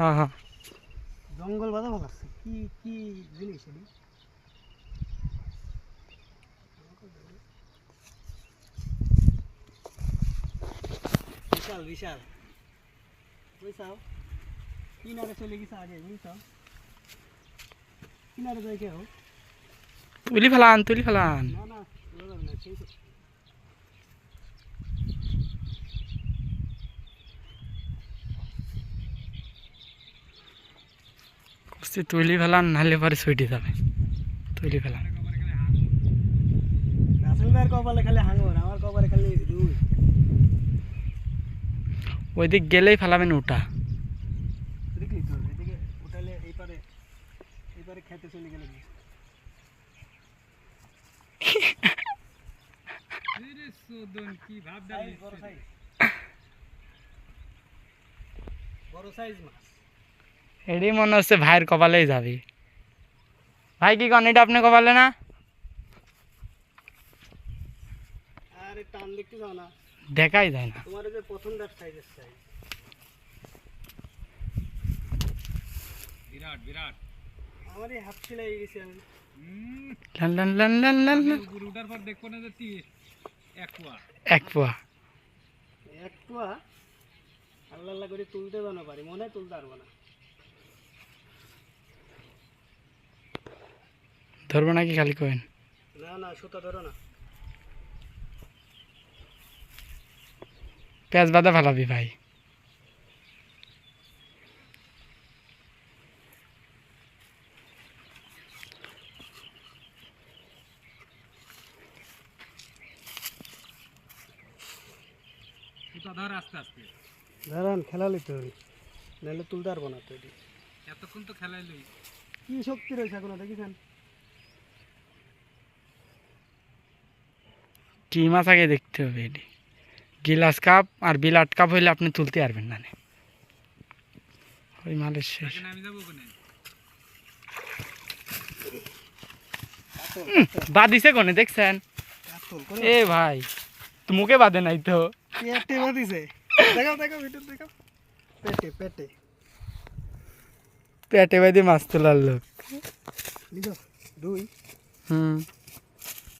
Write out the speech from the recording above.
হ্যাঁ হ্যাঁ। জঙ্গল বাঁধা ভালো আছে কি কি জিনিস এটি? বিশাল বিশাল। বুঝছাও? কিনারে চলে গেছে আগে বুঝছাও? কিনারে যাই কেউ? তুলি ফেলান তুলি ফেলান। না না ওরা যাবে না সেই কস্তি তুলি ফেলান নাহলে পরে ছুটি যাবে তুলি ফেলান রাসেল ভাইয়ের কপালে খালি হাঙর আমার কপালে খালি রুই ওই দিক গেলেই ফেলাবেন ওটা দেখলি তো এদিকে উঠালে এই পারে এই পারে খেতে চলে গেলে কি? সাইজ, বড় সাইজ। বড় সাইজ মাছ এডি মনে হচ্ছে ভাইয়ের কপালেই যাবে। ভাই কি কন এটা আপনি কপালে না? দেখাই যায় না। তোমার যে প্রথম ডাক সাইজের সাইজ বিরাট বিরাট। আমার এই হাফ সিলাই গেছে আমি। লান লান লান লান লান লান। উপরে উঠার পর দেখব না যে তি- এক পোয়া। এক পোয়া? আল্লাহ আল্লাহ করে তুলতে জানো পারি মনে তুলতে পারব না। ধরবো নাকি খালি কইন না না সুতা ধরো না। পেঁয়াজ বাদা ফেলাবি ভাই। সুতা ধর আস্তে আস্তে। দাঁড়ান খেলা লিতে হবে নাহলে তুলতে পারব না তো এতক্ষণ তো খেলাইলই। কি শক্তি রয়েছে এখনও? দেখেছেন কি মাছ আগে দেখতে হবে এটি। গিলাস কাপ আর বিলাট কাপ হইলে আপনি তুলতে পারবেন না নে। ওই মালের শেষ। বাদিছে কোনে দেখছেন? এ ভাই তো মুখে বাঁধে নাই তো। পেটে বাঁধিছে। দেখাও দেখাও ভিতর দেখাও। পেটে পেটে। পেটে বাঁধে মাছ তোলার লোক। দুই। হুম।